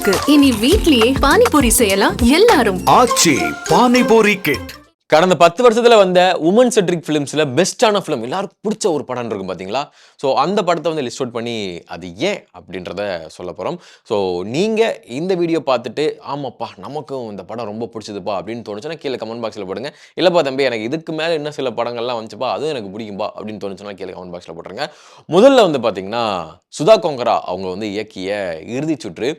இருக்கு. இனி வீட்லயே பானிபூரி செய்யலாம் எல்லாரும். ஆச்சி பானிபூரி கிட் கடந்த பத்து வருஷத்துல வந்த உமன் செட்ரிக் ஃபிலிம்ஸ்ல பெஸ்டான ஃபிலிம் எல்லாருக்கும் பிடிச்ச ஒரு படம் இருக்கும் பாத்தீங்களா? ஸோ அந்த படத்தை வந்து லிஸ்ட் அவுட் பண்ணி அது ஏன் அப்படின்றத சொல்ல போறோம். ஸோ நீங்க இந்த வீடியோ பார்த்துட்டு ஆமாப்பா நமக்கும் இந்த படம் ரொம்ப பிடிச்சதுப்பா அப்படின்னு தோணுச்சுன்னா கீழே கமெண்ட் பாக்ஸ்ல போடுங்க. இல்லப்பா தம்பி எனக்கு இதுக்கு மேல இன்னும் சில படங்கள்லாம் வந்துச்சுப்பா அதுவும் எனக்கு பிடிக்கும்பா அப்படின்னு தோணுச்சுன்னா கீழே கமெண்ட் பாக்ஸ்ல போட்டுருங்க. முதல்ல வந்து பாத்தீங்கன்னா சுதா கொங்கரா அவங்க வந்து இயக்கிய இறுதி சுற்று.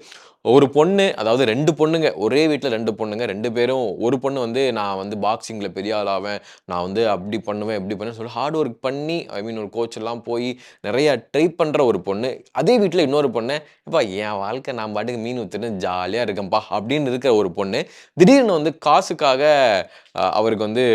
ஒரு பொண்ணு அதாவது ரெண்டு பொண்ணுங்க ஒரே வீட்டில் ரெண்டு பொண்ணுங்க ரெண்டு பேரும் ஒரு பொண்ணு வந்து நான் வந்து பாக்ஸிங்கில் பெரிய ஆளாவேன் நான் வந்து அப்படி பண்ணுவேன் இப்படி பண்ணுவேன் சொல்லி ஹார்ட் ஒர்க் பண்ணி ஐ மீன் ஒரு கோச் எல்லாம் போய் நிறைய ட்ரை பண்ணுற ஒரு பொண்ணு. அதே வீட்டில் இன்னொரு பொண்ணு இப்போ என் வாழ்க்கை நான் பாட்டுக்கு மீன் ஊற்றுன்னு ஜாலியாக இருக்கேன்ப்பா அப்படின்னு இருக்கிற ஒரு பொண்ணு. திடீர்னு வந்து காசுக்காக அவருக்கு வந்து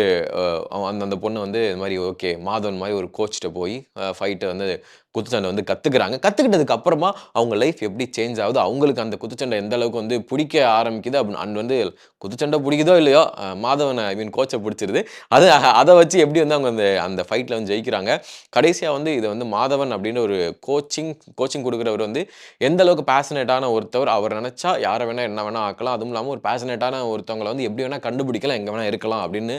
அந்த அந்த பொண்ணு வந்து இது மாதிரி ஓகே மாதவன் மாதிரி ஒரு கோச்சிட்ட போய் ஃபைட்டை வந்து குத்துச்சண்டை வந்து கற்றுக்குறாங்க கற்றுக்கிட்டதுக்கு அப்புறமா அவங்க லைஃப் எப்படி சேஞ்ச் ஆகுது அவங்களுக்கு அந்த குத்து குத்துச்சண்டை எந்த அளவுக்கு வந்து பிடிக்க ஆரம்பிக்குது அப்படின்னு அண்ட் வந்து குத்துச்சண்டை பிடிக்குதோ இல்லையோ மாதவனை ஐ மீன் கோச்சை பிடிச்சிருது. அது அதை வச்சு எப்படி வந்து அவங்க அந்த அந்த ஃபைட்டில் வந்து ஜெயிக்கிறாங்க. கடைசியாக வந்து இதை வந்து மாதவன் அப்படின்னு ஒரு கோச்சிங் கோச்சிங் கொடுக்குறவர் வந்து எந்த அளவுக்கு பேஷனேட்டான ஒருத்தவர் அவர் நினச்சா யாரை வேணால் என்ன வேணால் ஆக்கலாம். அதுவும் இல்லாமல் ஒரு பேஷனேட்டான ஒருத்தவங்களை வந்து எப்படி வேணால் கண்டுபிடிக்கலாம் எங்கே வேணால் இருக்கலாம் அப்படின்னு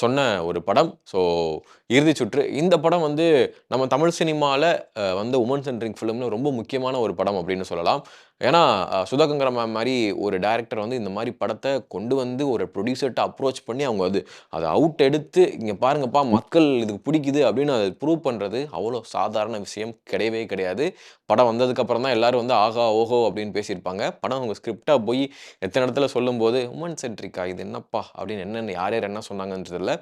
சொன்ன ஒரு படம். ஸோ இறுதி சுற்று. இந்த படம் வந்து நம்ம தமிழ் சினிமாவில் வந்து உமன் சென்ட்ரிங் ஃபிலிம்னு ரொம்ப முக்கியமான ஒரு படம் அப்படின்னு சொல்லலாம். ஏன்னா அஹ், சுதாகங்கர மேம் மாதிரி ஒரு டேரக்டர் வந்து இந்த மாதிரி படத்தை கொண்டு வந்து ஒரு ப்ரொடியூசர்கிட்ட அப்ரோச் பண்ணி அவங்க அது அதை அவுட் எடுத்து இங்கே பாருங்கப்பா மக்கள் இதுக்கு பிடிக்குது அப்படின்னு அதை ப்ரூவ் பண்ணுறது அவ்வளோ சாதாரண விஷயம் கிடையவே கிடையாது. படம் வந்ததுக்கப்புறம் தான் எல்லோரும் வந்து ஆகா ஓஹோ அப்படின்னு பேசியிருப்பாங்க. படம் அவங்க ஸ்கிரிப்டாக போய் எத்தனை இடத்துல சொல்லும்போது உமன் சென்ட்ரிக்கா இது என்னப்பா? அப்படின்னு என்னென்ன யார் யார் என்ன சொன்னாங்கன்றதில்ல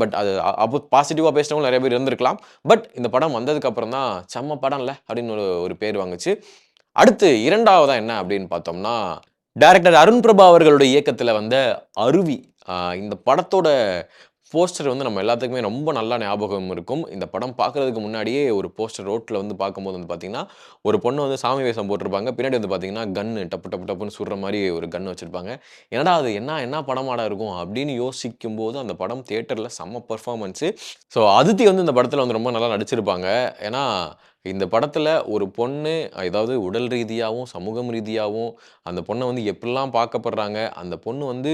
பட் அது அப்போ பாசிட்டிவாக பேசினவங்க நிறைய பேர் இருந்திருக்கலாம். பட் இந்த படம் வந்ததுக்கப்புறம் தான் செம்ம படம் இல்லை அப்படின்னு ஒரு ஒரு பேர் வாங்குச்சு. அடுத்து இரண்டாவதாக என்ன அப்படின்னு பார்த்தோம்னா டைரக்டர் அருண் பிரபா அவர்களுடைய இயக்கத்தில் வந்த அருவி இந்த படத்தோட போஸ்டர் வந்து நம்ம எல்லாத்துக்குமே ரொம்ப நல்லா ஞாபகம் இருக்கும். இந்த படம் பார்க்குறதுக்கு முன்னாடியே ஒரு போஸ்டர் ரோட்டில் வந்து பார்க்கும்போது வந்து பார்த்தீங்கன்னா ஒரு பொண்ணு வந்து சாமி வேஷம் போட்டிருப்பாங்க. பின்னாடி வந்து பார்த்தீங்கன்னா கன்னு டப்பு டப்பு டப்புன்னு சுடுற மாதிரி ஒரு கன் வச்சுருப்பாங்க. என்னடா அது என்ன என்ன படமாடா இருக்கும் அப்படின்னு யோசிக்கும் போது அந்த படம் தேட்டரில் செம்ம பர்ஃபார்மன்ஸு ஸோ அதித்தி வந்து இந்த படத்தில் வந்து ரொம்ப நல்லா நடிச்சிருப்பாங்க. ஏன்னா இந்த படத்தில் ஒரு பொண்ணு ஏதாவது உடல் ரீதியாகவும் சமூகம் ரீதியாகவும் அந்த பொண்ணை வந்து எப்படிலாம் பார்க்கப்படுறாங்க? அந்த பொண்ணு வந்து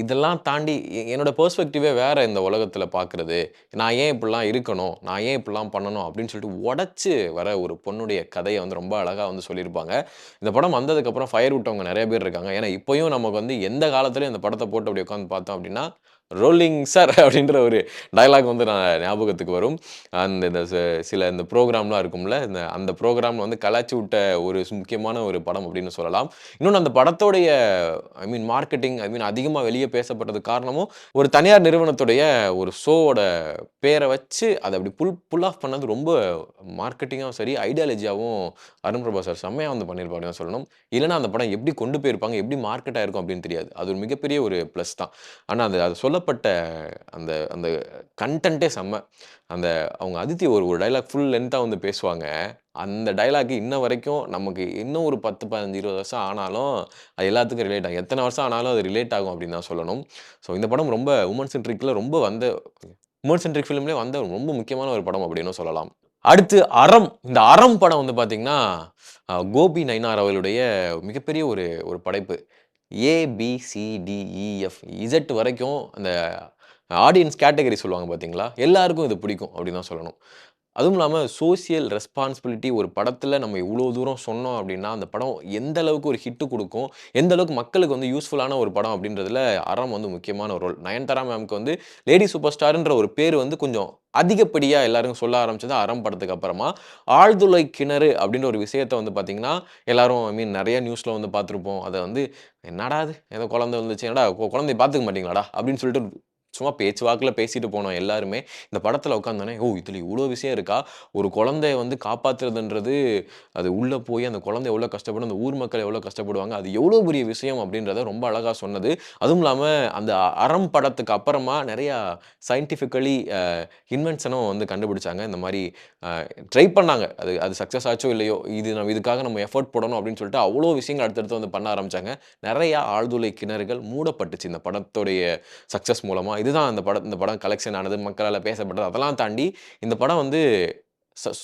இதெல்லாம் தாண்டி என்னோட பெர்ஸ்பெக்டிவே வேறு இந்த உலகத்தில் பார்க்குறது. நான் ஏன் இப்படிலாம் இருக்கணும்? நான் ஏன் இப்படிலாம் பண்ணணும்? அப்படின்னு சொல்லிட்டு உடச்சி வர ஒரு பொண்ணுடைய கதையை வந்து ரொம்ப அழகாக வந்து சொல்லியிருப்பாங்க. இந்த படம் வந்ததுக்கப்புறம் ஃபயர் விட்டவங்க நிறைய பேர் இருக்காங்க. ஏன்னா இப்போயும் நமக்கு வந்து எந்த காலத்துலையும் இந்த படத்தை போட்டு அப்படி உட்காந்து பார்த்தோம் அப்படின்னா ரோலிங் சார் அப்படின்ற ஒரு டயலாக் வந்து நான் ஞாபகத்துக்கு வரும். அந்த இந்த சில இந்த ப்ரோக்ராம்லாம் இருக்கும்ல இந்த அந்த ப்ரோக்ராமில் வந்து கலாச்சி விட்ட ஒரு முக்கியமான ஒரு படம் அப்படின்னு சொல்லலாம். இன்னொன்று அந்த படத்தோடைய ஐ மீன் மார்க்கெட்டிங் ஐ மீன் அதிகமாக வெளியே பேசப்பட்டது காரணமும் ஒரு தனியார் நிறுவனத்துடைய ஒரு ஷோவோட பேரை வச்சு அதை அப்படி புல் புல் ஆஃப் பண்ணது ரொம்ப மார்க்கெட்டிங்காகவும் சரி ஐடியாலஜியாகவும் அருண் பிரபா சார் செம்மையாக வந்து பண்ணியிருப்பாங்க சொல்லணும். இல்லைன்னா அந்த படம் எப்படி கொண்டு போயிருப்பாங்க எப்படி மார்க்கெட் ஆகிருக்கும் அப்படின்னு தெரியாது. அது ஒரு மிகப்பெரிய ஒரு ப்ளஸ் தான். ஆனால் அது அதை சொல்ல சொல்லப்பட்ட அந்த அந்த கண்டென்ட்டே செம்ம. அந்த அவங்க அதித்தி ஒரு ஒரு டைலாக் ஃபுல் லென்த்தாக வந்து பேசுவாங்க. அந்த டைலாக் இன்ன வரைக்கும் நமக்கு இன்னும் ஒரு பத்து பதினஞ்சு இருபது வருஷம் ஆனாலும் அது எல்லாத்துக்கும் ரிலேட் ஆகும். எத்தனை வருஷம் ஆனாலும் அது ரிலேட் ஆகும் அப்படின்னு தான் சொல்லணும். ஸோ இந்த படம் ரொம்ப உமன் சென்ட்ரிக்கில் ரொம்ப வந்த உமன் சென்ட்ரிக் ஃபிலிம்லேயே வந்த ரொம்ப முக்கியமான ஒரு படம் அப்படின்னு சொல்லலாம். அடுத்து அறம். இந்த அறம் படம் வந்து பார்த்திங்கன்னா கோபி நைனார் அவர்களுடைய மிகப்பெரிய ஒரு ஒரு படைப்பு. ஏபிசிடிஇஎஃப் இசட் e, வரைக்கும் அந்த ஆடியன்ஸ் கேட்டகரி சொல்லுவாங்க பார்த்தீங்களா எல்லாருக்கும் இது பிடிக்கும் அப்படின்னு தான் சொல்லணும். அதுவும் இல்லாமல் சோசியல் ரெஸ்பான்சிபிலிட்டி ஒரு படத்தில் நம்ம இவ்வளோ தூரம் சொன்னோம் அப்படின்னா அந்த படம் எந்த அளவுக்கு ஒரு ஹிட்டு கொடுக்கும் எந்த அளவுக்கு மக்களுக்கு வந்து யூஸ்ஃபுல்லான ஒரு படம் அப்படின்றதுல அறம் வந்து முக்கியமான ஒரு ரோல் நயன்தாரா மேம்க்கு வந்து லேடி சூப்பர் ஸ்டார்ன்ற ஒரு பேர் வந்து கொஞ்சம் அதிகப்படியாக எல்லாரும் சொல்ல ஆரம்பிச்சது அறம் படத்துக்கு அப்புறமா. ஆழ்துளை கிணறு அப்படின்ற ஒரு விஷயத்தை வந்து பார்த்தீங்கன்னா எல்லாரும் ஐ மீன் நிறைய நியூஸில் வந்து பார்த்துருப்போம் அதை வந்து என்னடா அது ஏதோ குழந்தை வந்துச்சு. என்னடா? குழந்தைய பார்த்துக்க மாட்டீங்களாடா? அப்படின்னு சொல்லிட்டு சும்மா பேச்சு வாக்கில் பேசிட்டு போனோம் எல்லாருமே. இந்த படத்தில் உட்காந்தோன்னே ஓ இதில் இவ்வளோ விஷயம் இருக்கா? ஒரு குழந்தைய வந்து காப்பாற்றுறதுன்றது அது உள்ளே போய் அந்த குழந்தை எவ்வளோ கஷ்டப்படும் அந்த ஊர் மக்கள் எவ்வளோ கஷ்டப்படுவாங்க அது எவ்வளோ பெரிய விஷயம்? அப்படின்றத ரொம்ப அழகாக சொன்னது. அதுவும் இல்லாமல் அந்த அறம் படத்துக்கு அப்புறமா நிறையா சயின்டிஃபிக்கலி இன்வென்ஷனும் வந்து கண்டுபிடிச்சாங்க. இந்த மாதிரி ட்ரை பண்ணாங்க. அது அது சக்ஸஸ் ஆச்சோ இல்லையோ இது நம்ம இதுக்காக நம்ம எஃபர்ட் போடணும் அப்படின்னு சொல்லிட்டு அவ்வளோ விஷயங்கள் அடுத்தடுத்து வந்து பண்ண ஆரம்பித்தாங்க நிறையா ஆழ்துளை கிணறுகள் மூடப்பட்டுச்சு இந்த படத்துடைய சக்ஸஸ் மூலமாக இதுதான் அந்த படம் இந்த படம் கலெக்ஷன் ஆனது மக்களால் பேசப்பட்டது. அதெல்லாம் தாண்டி இந்த படம் வந்து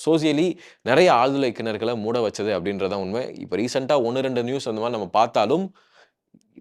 சோசியலி நிறைய ஆழ்துளை கிணறுகளை மூட வச்சது அப்படின்றதான் உண்மை. இப்போ ரீசெண்டாக ஒன்று ரெண்டு நியூஸ் அந்த மாதிரி நம்ம பார்த்தாலும்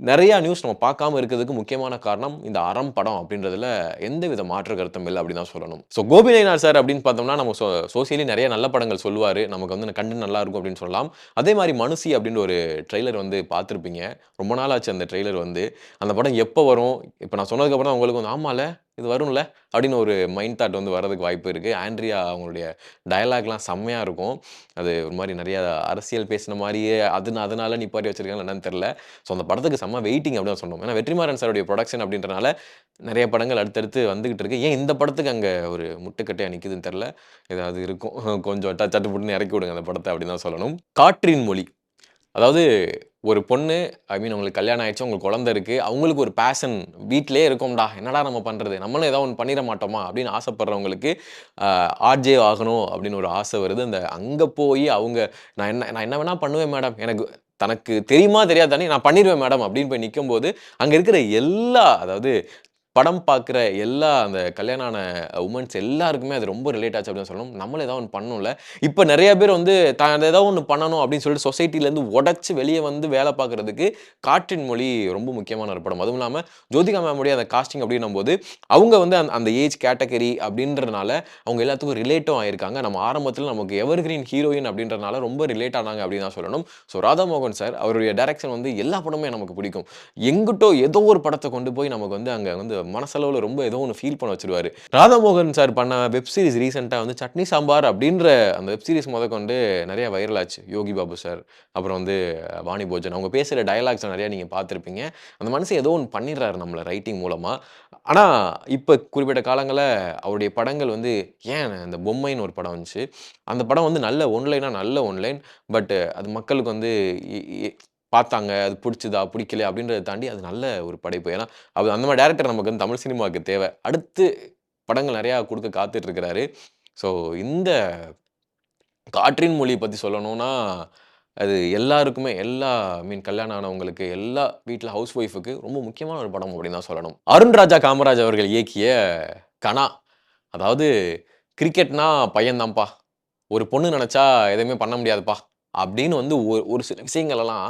நிறையா நியூஸ் நம்ம பார்க்காம இருக்கிறதுக்கு முக்கியமான காரணம் இந்த அறம் படம் அப்படின்றதுல எந்த வித மாற்று கருத்தும் இல்லை அப்படின்னு தான் சொல்லணும். ஸோ கோபிநாயனார் சார் அப்படின்னு பார்த்தோம்னா நம்ம சோ சோசியலி நிறைய நல்ல படங்கள் சொல்லுவார். நமக்கு வந்து கண்டு நல்லா இருக்கும் அப்படின்னு சொல்லலாம். அதே மாதிரி மனுஷி அப்படின்ற ஒரு ட்ரெய்லர் வந்து பார்த்துருப்பீங்க. ரொம்ப நாள் ஆச்சு அந்த ட்ரெய்லர் வந்து. அந்த படம் எப்போ வரும்? இப்போ நான் சொன்னதுக்கப்புறம் தான் உங்களுக்கு வந்து ஆமால இது வரும்ல அப்படின்னு ஒரு மைண்ட் தாட் வந்து வரதுக்கு வாய்ப்பு இருக்குது ஆண்ட்ரியா அவங்களுடைய டயலாக்லாம் செம்மையாக இருக்கும். அது ஒரு மாதிரி நிறையா அரசியல் பேசின மாதிரியே அது அதனால நிப்பாட்டி வச்சிருக்காங்க என்னன்னு தெரில ஸோ அந்த படத்துக்கு செம்ம வெயிட்டிங் அப்படின்னு தான் சொன்னோம். ஏன்னா வெற்றிமாறன் சாருடைய ப்ரொடக்ஷன் அப்படின்றனால நிறைய படங்கள் அடுத்தடுத்து வந்துகிட்டு இருக்கு. ஏன் இந்த படத்துக்கு அங்கே ஒரு முட்டுக்கட்டையாக நிற்குதுன்னு தெரில ஏதாவது இருக்கும். கொஞ்சம் ட- சட்டு இறக்கி விடுங்க அந்த படத்தை அப்படின்னு தான் சொல்லணும். காற்றின் மொழி. அதாவது ஒரு பொண்ணு ஐ மீன் உங்களுக்கு கல்யாணம் ஆயிடுச்சு உங்களுக்கு குழந்தை இருக்குது அவங்களுக்கு ஒரு பேஷன் வீட்டிலே இருக்கோம்டா. என்னடா நம்ம பண்ணுறது நம்மளும் ஏதாவது ஒன்று பண்ணிட மாட்டோமா? அப்படின்னு ஆசைப்படுறவங்களுக்கு ஆர்ஜே ஆகணும் அப்படின்னு ஒரு ஆசை வருது. அந்த அங்கே போய் அவங்க நான் என்ன நான் என்ன வேணால் பண்ணுவேன் மேடம். எனக்கு தனக்கு தெரியுமா தெரியாதானே நான் பண்ணிடுவேன் மேடம் அப்படின்னு போய் நிற்கும்போது அங்கே இருக்கிற எல்லா அதாவது படம் பார்க்குற எல்லா அந்த கல்யாணம் ஆன உமன்ஸ் எல்லாருக்குமே அது ரொம்ப ரிலேட் ஆச்சு அப்படின்னு சொல்லணும். நம்மளும் ஏதாவது ஒன்று பண்ணணும்ல. இப்போ நிறைய பேர் வந்து தான் ஏதாவது ஒன்று பண்ணணும் அப்படின்னு சொல்லிட்டு சொசைட்டிலேருந்து உடச்சி வெளியே வந்து வேலை பார்க்குறதுக்கு காற்றின் மொழி ரொம்ப முக்கியமான ஒரு படம். அதுவும் இல்லாமல் ஜோதிகா மேமுடைய அந்த காஸ்டிங் அப்படின்னும் போது அவங்க வந்து அந்த அந்த ஏஜ் கேட்டகரி அப்படின்றனால அவங்க எல்லாத்துக்கும் ரிலேட்டும் ஆயிருக்காங்க. நம்ம ஆரம்பத்தில் நமக்கு எவர் கிரீன் ஹீரோயின் அப்படின்றனால ரொம்ப ரிலேட் ஆனாங்க அப்படின்னு தான் சொல்லணும். ஸோ ராதாமோகன் சார் அவருடைய டைரக்ஷன் வந்து எல்லா படமே நமக்கு பிடிக்கும். எங்கிட்டோ ஏதோ ஒரு படத்தை கொண்டு போய் நமக்கு வந்து அங்கே வந்து மனசளவில் ரொம்ப ஏதோ ஒன்று ஃபீல் பண்ண வச்சிருவாரு. ராதாமோகன் சார் பண்ண வெப் சீரிஸ் ரீசெண்டாக வந்து சட்னி சாம்பார் அப்படின்ற அந்த வெப் சீரிஸ் முத கொண்டு நிறைய வைரல் ஆச்சு. யோகி பாபு சார் அப்புறம் வந்து வாணி போஜன். அவங்க பேசுகிற டயலாக்ஸ் நிறையா நீங்கள் பார்த்துருப்பீங்க. அந்த மனுஷன் ஏதோ ஒன்று பண்ணிடுறாரு நம்மளை ரைட்டிங் மூலமாக ஆனால் இப்போ குறிப்பிட்ட காலங்களில் அவருடைய படங்கள் வந்து ஏன் அந்த பொம்மைன்னு ஒரு படம் வந்துச்சு. அந்த படம் வந்து நல்ல ஒன்லைனாக நல்ல ஒன்லைன் பட் அது மக்களுக்கு வந்து பார்த்தாங்க அது பிடிச்சதா பிடிக்கல அப்படின்றத தாண்டி அது நல்ல ஒரு படைப்பு. ஏன்னா அது அந்த மாதிரி டேரக்டர் நமக்கு வந்து தமிழ் சினிமாவுக்கு தேவை. அடுத்து படங்கள் நிறையா கொடுக்க காத்துட்டு இருக்கிறாரு ஸோ இந்த காற்றின் மொழி பற்றி சொல்லணும்னா அது எல்லாருக்குமே எல்லா மீன் கல்யாணம் ஆனவங்களுக்கு எல்லா வீட்டில் ஹவுஸ் ஒய்ஃபுக்கு ரொம்ப முக்கியமான ஒரு படம் அப்படின்னு தான் சொல்லணும். அருண்ராஜா காமராஜ் அவர்கள் இயக்கிய கனா. அதாவது கிரிக்கெட்னா பையன்தான்ப்பா. ஒரு பொண்ணு நினச்சா எதுவுமே பண்ண முடியாதுப்பா. அப்படின்னு வந்து ஒரு ஒரு சில விஷயங்களெல்லாம்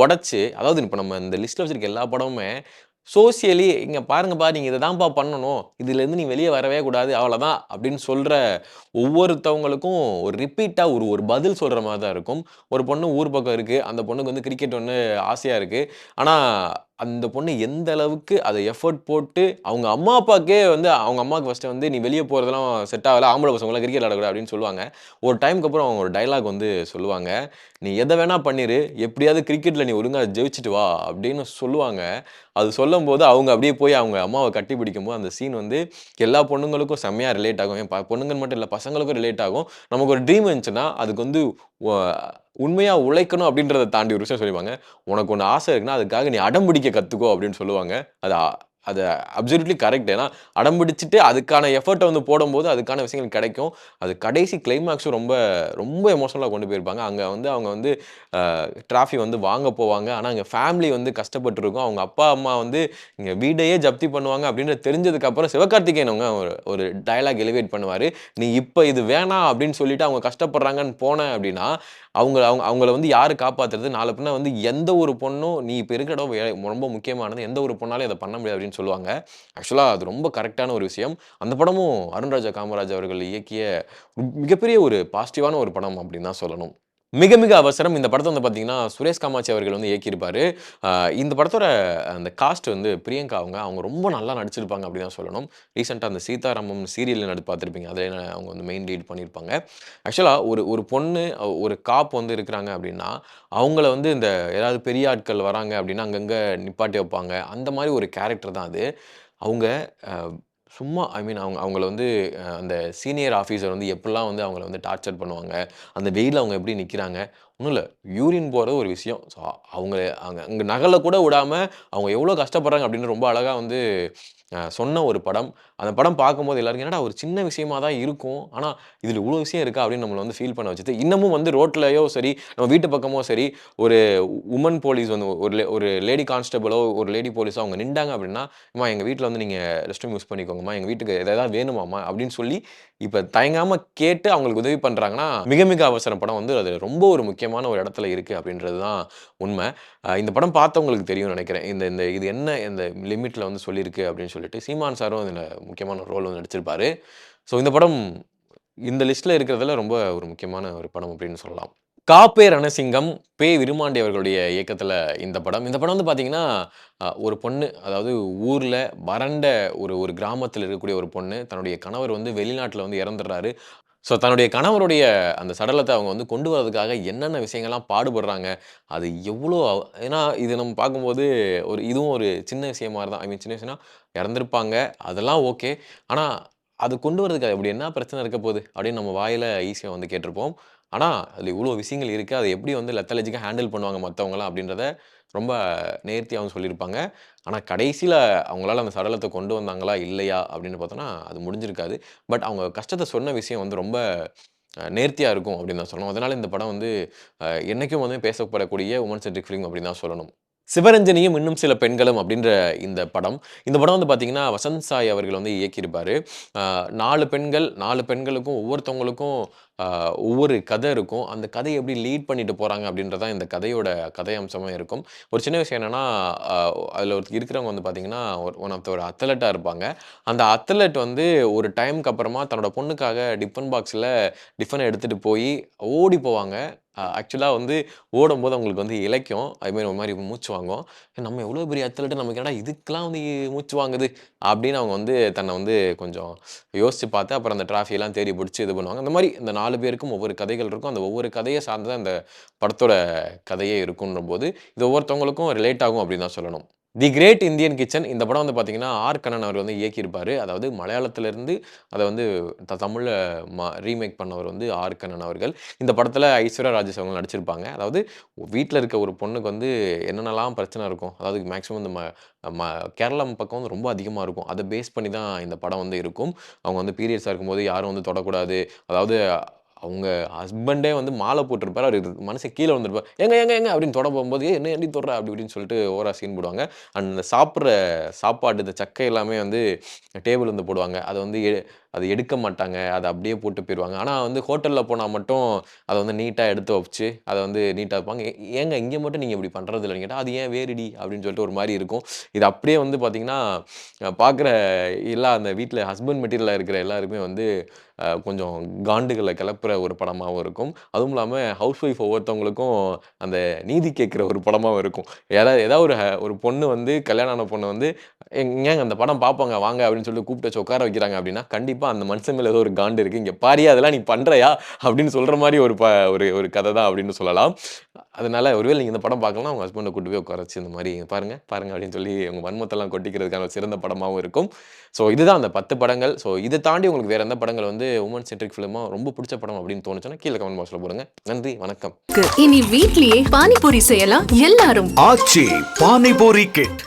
உடச்சி அதாவது இப்போ நம்ம இந்த லிஸ்ட்டில் வச்சிருக்க எல்லா படமுமே சோசியலி இங்கே பாருங்கப்பா நீங்கள் இதை தான்ப்பா பண்ணணும். இதுலேருந்து நீ வெளியே வரவே கூடாது அவ்வளோதான் அப்படின்னு சொல்கிற ஒவ்வொருத்தவங்களுக்கும் ஒரு ரிப்பீட்டாக ஒரு ஒரு பதில் சொல்கிற மாதிரி தான் இருக்கும். ஒரு பொண்ணு ஊர் பக்கம் இருக்குது அந்த பொண்ணுக்கு வந்து கிரிக்கெட் ஒன்று ஆசையாக இருக்குது ஆனால் அந்த பொண்ணு எந்த அளவுக்கு அதை எஃபர்ட் போட்டு அவங்க அம்மா அப்பாக்கே வந்து அவங்க அம்மாவுக்கு ஃபஸ்ட்டு வந்து நீ வெளியே போகிறதெல்லாம் செட் ஆகலை ஆம்பளை பசங்களாம் கிரிக்கெட் ஆடக்கூடாது அப்படின்னு சொல்லுவாங்க. ஒரு டைமுக்கு அப்புறம் அவங்க ஒரு டைலாக் வந்து சொல்லுவாங்க. நீ எதை வேணால் பண்ணிடு எப்படியாவது கிரிக்கெட்டில் நீ ஒழுங்கா ஜெயிச்சிட்டு வா அப்படின்னு சொல்லுவாங்க. அது சொல்லும்போது அவங்க அப்படியே போய் அவங்க அம்மாவை கட்டி பிடிக்கும்போது அந்த சீன் வந்து எல்லா பொண்ணுங்களுக்கும் செம்மையாக ரிலேட் ஆகும். ஏன் பொண்ணுங்க மட்டும் இல்லை பசங்களுக்கும் ரிலேட் ஆகும். நமக்கு ஒரு ட்ரீம் இருந்துச்சுன்னா அதுக்கு வந்து உண்மையாக உழைக்கணும் அப்படின்றத தாண்டி ஒரு விஷயம் சொல்லுவாங்க உனக்கு ஒன்று ஆசை இருக்குன்னா அதுக்காக நீ அடம் பிடிக்க கற்றுக்கோ அப்படின்னு சொல்லுவாங்க. அது அதை அது அப்சல்யூட்லி கரெக்ட் ஏன்னா அடம் பிடிச்சிட்டு அதுக்கான எஃபர்ட்டை வந்து போடும்போது அதுக்கான விஷயங்கள் கிடைக்கும். அது கடைசி கிளைமேக்ஸும் ரொம்ப ரொம்ப எமோஷனலாக கொண்டு போயிருப்பாங்க. அங்கே வந்து அவங்க வந்து டிராஃபி வந்து வாங்க போவாங்க. ஆனால் அங்கே ஃபேமிலி வந்து கஷ்டப்பட்டுருக்கும். அவங்க அப்பா அம்மா வந்து இங்கே வீடையே ஜப்தி பண்ணுவாங்க அப்படின்னு தெரிஞ்சதுக்கப்புறம் சிவகார்த்திகேயன் அவங்க ஒரு ஒரு டயலாக் எலிவேட் பண்ணுவார். நீ இப்போ இது வேணாம் அப்படின்னு சொல்லிட்டு அவங்க கஷ்டப்படுறாங்கன்னு போனேன் அப்படின்னா அவங்க அவங்க அவங்கள வந்து யார் காப்பாத்துறது? நாலு பின்ன வந்து எந்த ஒரு பொண்ணும் நீ இப்போ இருக்கிற இடம் ரொம்ப முக்கியமானது எந்த ஒரு பொண்ணாலும் அதை பண்ண முடியாது அப்படின்னு சொல்லுவாங்க. ஆக்சுவலாக அது ரொம்ப கரெக்டான ஒரு விஷயம். அந்த படமும் அருண்ராஜா காமராஜ் அவர்கள் இயக்கிய மிகப்பெரிய ஒரு பாசிட்டிவான ஒரு படம் அப்படின்னு தான் சொல்லணும். மிக மிக அவசரம். இந்த படத்தை வந்து பார்த்தீங்கன்னா சுரேஷ் காமாட்சி அவர்கள் வந்து இயக்கியிருப்பாரு. இந்த படத்தோட அந்த காஸ்ட் வந்து பிரியங்கா அவங்க அவங்க ரொம்ப நல்லா நடிச்சிருப்பாங்க அப்படி தான் சொல்லணும். ரீசெண்டாக அந்த சீதாராமம் சீரியலில் நடித்து பார்த்துருப்பீங்க. அதில் அவங்க வந்து மெயின் லீட் பண்ணியிருப்பாங்க. ஆக்சுவலாக ஒரு ஒரு பொண்ணு ஒரு காப் வந்து இருக்கிறாங்க அப்படின்னா அவங்கள வந்து இந்த ஏதாவது பெரிய ஆட்கள் வராங்க அப்படின்னா அங்கங்கே நிப்பாட்டி வைப்பாங்க. அந்த மாதிரி ஒரு கேரக்டர் தான் அது. அவங்க சும்மா ஐ மீன் அவங்க அவங்கள வந்து அந்த சீனியர் ஆஃபீஸர் வந்து எப்படிலாம் வந்து அவங்கள வந்து டார்ச்சர் பண்ணுவாங்க அந்த வெயிலில் அவங்க எப்படி நிற்கிறாங்க ஒன்றும் இல்லை. யூரின் போகிறது ஒரு விஷயம். ஸோ அவங்க அங்கே அங்கே நகலை கூட விடாமல் அவங்க எவ்வளோ கஷ்டப்படுறாங்க அப்படின்னு ரொம்ப அழகாக வந்து சொன்ன ஒரு படம். அந்த படம் பார்க்கும்போது எல்லாருக்கும் என்னடா ஒரு சின்ன விஷயமா தான் இருக்கும். ஆனால் இதில் இவ்வளோ விஷயம் இருக்கா அப்படின்னு நம்மளை வந்து ஃபீல் பண்ண வச்சுது. இன்னமும் வந்து ரோட்லையோ சரி நம்ம வீட்டு பக்கமோ சரி ஒரு உமன் போலீஸ் வந்து ஒரு ஒரு லேடி கான்ஸ்டபிளோ ஒரு லேடி போலீஸோ அவங்க நின்றாங்க அப்படின்னா அம்மா எங்கள் வீட்டில் வந்து நீங்கள் ரெஸ்ட் ரூம் யூஸ் பண்ணிக்கோங்கம்மா. எங்கள் வீட்டுக்கு எதாவது வேணுமாம்மா? அப்படின்னு சொல்லி இப்போ தயங்காமல் கேட்டு அவங்களுக்கு உதவி பண்ணுறாங்கன்னா மிக மிக அவசர படம் வந்து அது ரொம்ப ஒரு முக்கியமான ஒரு இடத்துல இருக்குது அப்படின்றது தான் உண்மை இந்த படம் பார்த்தவங்களுக்கு தெரியும்னு நினைக்கிறேன். இந்த இந்த இது என்ன இந்த லிமிட்டில் வந்து சொல்லியிருக்கு அப்படின்னு சொல்லிட்டு சீமான் சாரும் இதில் முக்கியமான ரோல் வந்து நடிச்சிருப்பாரு. ஸோ இந்த படம் இந்த லிஸ்ட்டில் இருக்கிறதுல ரொம்ப ஒரு முக்கியமான ஒரு படம் அப்படின்னு சொல்லலாம். காப்பே ரணசிங்கம் பே விருமாண்டி அவர்களுடைய இயக்கத்தில் இந்த படம். இந்த படம் வந்து பார்த்தீங்கன்னா ஒரு பொண்ணு அதாவது ஊரில் வறண்ட ஒரு ஒரு கிராமத்தில் இருக்கக்கூடிய ஒரு பொண்ணு தன்னுடைய கணவர் வந்து வெளிநாட்டில் வந்து இறந்துடுறாரு. ஸோ தன்னுடைய கணவருடைய அந்த சடலத்தை அவங்க வந்து கொண்டு வரதுக்காக என்னென்ன விஷயங்கள்லாம் பாடுபடுறாங்க அது எவ்வளோ ஏன்னா இது நம்ம பார்க்கும்போது ஒரு இதுவும் ஒரு சின்ன விஷயமா தான். ஐ மீன் சின்ன விஷயம்னா இறந்துருப்பாங்க அதெல்லாம் ஓகே. ஆனால் அது கொண்டு வரதுக்கு அப்படி என்ன பிரச்சனை இருக்க போகுது அப்படின்னு நம்ம வாயில் ஈஸியாக வந்து கேட்டிருப்போம். ஆனால் அதில் இவ்வளோ விஷயங்கள் இருக்குது அதை எப்படி வந்து லெத்தலஜிக்காக ஹேண்டில் பண்ணுவாங்க மற்றவங்களாம் அப்படின்றத ரொம்ப நேர்த்தியாகவும் சொல்லியிருப்பாங்க. ஆனால் கடைசியில் அவங்களால அந்த சடலத்தை கொண்டு வந்தாங்களா இல்லையா அப்படின்னு பார்த்தோன்னா அது முடிஞ்சிருக்காது. பட் அவங்க கஷ்டத்தை சொன்ன விஷயம் வந்து ரொம்ப நேர்த்தியாக இருக்கும் அப்படின்னு தான் சொல்லணும். அதனால் இந்த படம் வந்து என்றைக்கும் என்னைக்கும் வந்து பேசப்படக்கூடிய உமன் சென்ட்ரிக் ஃபிலிம் அப்படின்னு தான் சொல்லணும். சிவரஞ்சனியும் இன்னும் சில பெண்களும் அப்படின்ற இந்த படம். இந்த படம் வந்து பார்த்தீங்கன்னா வசந்த் சாய் அவர்கள் வந்து இயக்கியிருப்பார். நாலு பெண்கள் நாலு பெண்களுக்கும் ஒவ்வொருத்தவங்களுக்கும் ஒவ்வொரு கதை இருக்கும். அந்த கதையை எப்படி லீட் பண்ணிட்டு போகிறாங்க அப்படின்றதான் இந்த கதையோட கதை அம்சமாக இருக்கும். ஒரு சின்ன விஷயம் என்னென்னா அதில் ஒரு இருக்கிறவங்க வந்து பார்த்தீங்கன்னா ஒரு ஒன் ஆஃப் ஒரு அத்லட்டாக இருப்பாங்க. அந்த அத்லட் வந்து ஒரு டைம்க்கு அப்புறமா தன்னோட பொண்ணுக்காக டிஃபன் பாக்ஸில் டிஃபனை எடுத்துகிட்டு போய் ஓடி போவாங்க. ஆக்சுவலாக வந்து ஓடும்போது அவங்களுக்கு வந்து இளைக்கும். அதுமாரி ஒரு மாதிரி மூச்சு வாங்கும் நம்ம எவ்வளோ பெரிய அத்லட்டு நமக்கு என்னடா இதுக்கெலாம் வந்து மூச்சு வாங்குது? அப்படின்னு அவங்க வந்து தன்னை வந்து கொஞ்சம் யோசித்து பார்த்து அப்புறம் அந்த டிராஃபியெல்லாம் தேடி பிடிச்சி இது பண்ணுவாங்க. அந்த மாதிரி இந்த நாலு பேருக்கும் ஒவ்வொரு கதைகள் இருக்கும். அந்த ஒவ்வொரு கதையை சார்ந்து அந்த படத்தோட கதையே இருக்குன்ற போது இது ஒவ்வொருத்தவங்களுக்கும் ரிலேட் ஆகும் அப்படின்னு தான் சொல்லணும். The great Indian kitchen. இந்த படம் வந்து பார்த்தீங்கன்னா ஆர். கண்ணன் அவர் வந்து இயக்கியிருப்பார். அதாவது மலையாளத்திலிருந்து அதை வந்து த தமிழில் ம ரீமேக் பண்ணவர் வந்து ஆர். கண்ணன் அவர்கள். இந்த படத்தில் ஐஸ்வர்யா ராஜேஷ் அவங்க நடிச்சிருப்பாங்க. அதாவது வீட்டில் இருக்க ஒரு பொண்ணுக்கு வந்து என்னென்னலாம் பிரச்சனை இருக்கும் அதாவது மேக்ஸிமம் இந்த ம ம கேரளம் பக்கம் வந்து ரொம்ப அதிகமாக இருக்கும். அதை பேஸ் பண்ணி தான் இந்த படம் வந்து இருக்கும். அவங்க வந்து பீரியட்ஸாக இருக்கும்போது யாரும் வந்து தொடக்கூடாது. அதாவது அவங்க ஹஸ்பண்டே வந்து மாலை போட்டிருப்பார். அவர் மனசு கீழே வந்திருப்பார் எங்க எங்க எங்க அப்படின்னு தொட போகும்போது என்ன எண்டி தொடர அப்படி இப்படின்னு சொல்லிட்டு ஓரா சீன் போடுவாங்க. அந்த சாப்பிட்ற சாப்பாடு இந்த சக்கை எல்லாமே வந்து டேபிள் வந்து போடுவாங்க. அதை வந்து அது எடுக்க மாட்டாங்க. அதை அப்படியே போட்டு போயிடுவாங்க ஆனால் வந்து ஹோட்டலில் போனால் மட்டும் அதை வந்து நீட்டாக எடுத்து வச்சு அதை வந்து நீட்டாக வைப்பாங்க. ஏங்க இங்கே மட்டும் நீங்கள் இப்படி பண்ணுறது இல்லைன்னு கேட்டால் அது ஏன் வேறுடி? அப்படின்னு சொல்லிட்டு ஒரு மாதிரி இருக்கும். இது அப்படியே வந்து பார்த்திங்கன்னா பார்க்குற எல்லா அந்த வீட்டில் ஹஸ்பண்ட் மெட்டீரியலாக இருக்கிற எல்லாருக்குமே வந்து கொஞ்சம் காண்டுகளை கிளப்புற ஒரு படமாகவும் இருக்கும். அதுவும் இல்லாமல் ஹவுஸ் ஒய்ஃப் ஒவ்வொருத்தவங்களுக்கும் அந்த நீதி கேட்குற ஒரு படமாகவும் இருக்கும். ஏதாவது ஏதாவது ஒரு ஒரு பொண்ணு வந்து கல்யாணம் ஆன பொண்ணு வந்து ஏங்க அந்த படம் பார்ப்பாங்க வாங்க அப்படின்னு சொல்லிட்டு கூப்பிட்டு வச்சு உட்கார வைக்கிறாங்க அப்படின்னா கண்டிப்பாக அந்த மனுஷன் மேலே ஏதோ ஒரு காண்டு இருக்குது இங்கே பாரியா அதெல்லாம் நீ பண்ணுறையா அப்படின்னு சொல்கிற மாதிரி ஒரு ப ஒரு ஒரு கதை தான் அப்படின்னு சொல்லலாம். அதனால ஒருவேளை நீங்கள் இந்த படம் பார்க்கலாம் உங்கள் ஹஸ்பண்டை கூட்டு போய் உட்கார வச்சு இந்த மாதிரி பாருங்க பாருங்க அப்படின்னு சொல்லி உங்கள் வன்மத்தெல்லாம் கொட்டிக்கிறதுக்கான சிறந்த படமாகவும் இருக்கும். ஸோ இதுதான் அந்த பத்து படங்கள். ஸோ இதை தாண்டி உங்களுக்கு வேறு எந்த படங்கள் வந்து உமன் சென்ட்ரிக் ஃபிலிமாக ரொம்ப பிடிச்ச படம் அப்படின்னு தோணுச்சுன்னா கீழே கமெண்ட் பாக்ஸில் போடுங்க. நன்றி வணக்கம். இனி வீட்லயே பானிபூரி செய்யலாம் எல்லாரும். ஆச்சி பானிபூரி கிட்